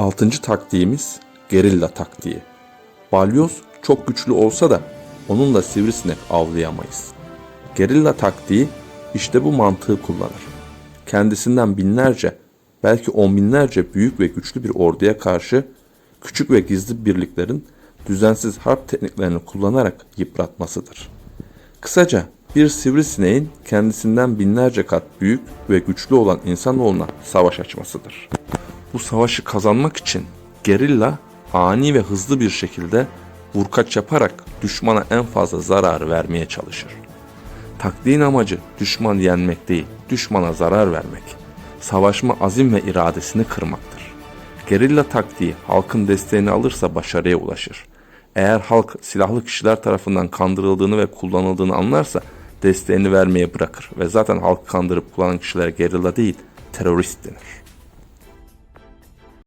Altıncı taktiğimiz gerilla taktiği. Balyoz çok güçlü olsa da onunla sivrisinek avlayamayız. Gerilla taktiği işte bu mantığı kullanır. Kendisinden binlerce, belki on binlerce büyük ve güçlü bir orduya karşı küçük ve gizli birliklerin düzensiz harp tekniklerini kullanarak yıpratmasıdır. Kısaca bir sivrisineğin kendisinden binlerce kat büyük ve güçlü olan insanoğluna savaş açmasıdır. Bu savaşı kazanmak için gerilla ani ve hızlı bir şekilde vurkaç yaparak düşmana en fazla zararı vermeye çalışır. Taktiğin amacı düşmanı yenmek değil, düşmana zarar vermek. Savaşma azim ve iradesini kırmaktır. Gerilla taktiği halkın desteğini alırsa başarıya ulaşır. Eğer halk silahlı kişiler tarafından kandırıldığını ve kullanıldığını anlarsa desteğini vermeye bırakır ve zaten halkı kandırıp kullanan kişilere gerilla değil terörist denir.